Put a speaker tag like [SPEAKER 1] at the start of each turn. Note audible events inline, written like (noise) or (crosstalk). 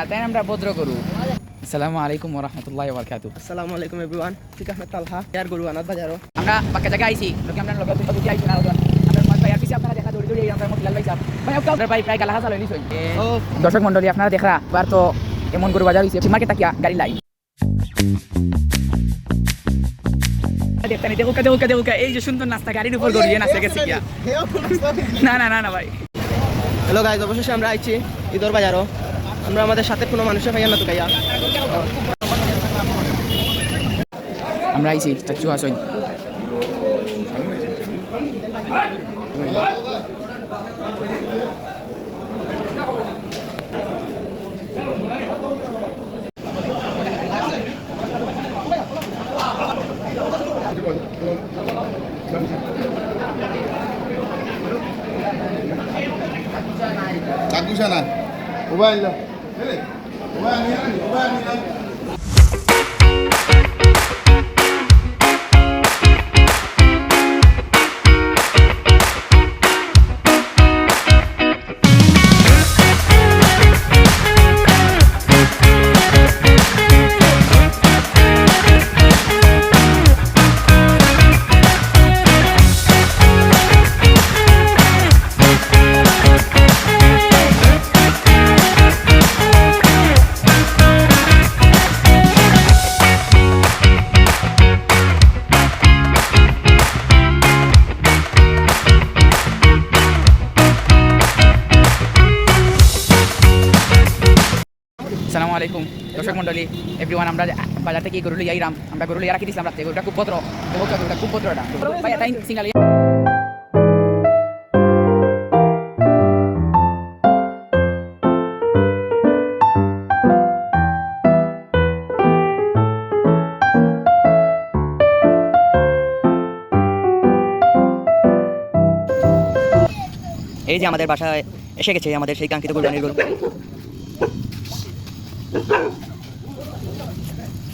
[SPEAKER 1] আর তাই আমরা ভদ্র গরু। আসসালামু আলাইকুম ওরহমতুল্লাহ বরকাতু
[SPEAKER 2] আসসালামু আলাইকুম এভরিওয়ান ঠিক আছে তালহা? ইয়ার গরু আনাত বাজারও।
[SPEAKER 1] আমরা পাক্কা জায়গায় আইছি। লোকে আমরা লোকে বুঝি আইছি না দর্শক মন্ডলী আপনারা দেখা বার তো এমন গরু বাজার হইছে মার্কেট তাকিয়া গাড়ি লাই এই যে সুন্দর নাস্তা গাড়ির উপর গড়িয়ে নাচতে গেছে না না না না ভাই।
[SPEAKER 2] হ্যালো গাইজ অবশেষে আমরা আইছি ঈদর বাজারও। আমরা আমাদের সাথে কোনো মানুষের খাইয়া না তো খাইয়া
[SPEAKER 1] আমরা আইছি চাচু আসই
[SPEAKER 3] চাকু sana. Hey, kumain na yan, kumain na
[SPEAKER 1] yan. আলাইকুম। দর্শক মন্ডলী এভরিওয়ান আমরা বাজার থেকে এই গরু লিয়ে আইরাম। আমরা গরু লিয়ে রাখি দিয়েছিলাম রাত্রে গরুটা খুব দেখো গরুটা খুব ভদ্র এটা। ভাই তাই সিঙ্গাল
[SPEAKER 4] এই যে আমাদের বাসায় এসে গেছে, আমাদের সেই কাঙ্ক্ষিত গরু। Thank (laughs) you.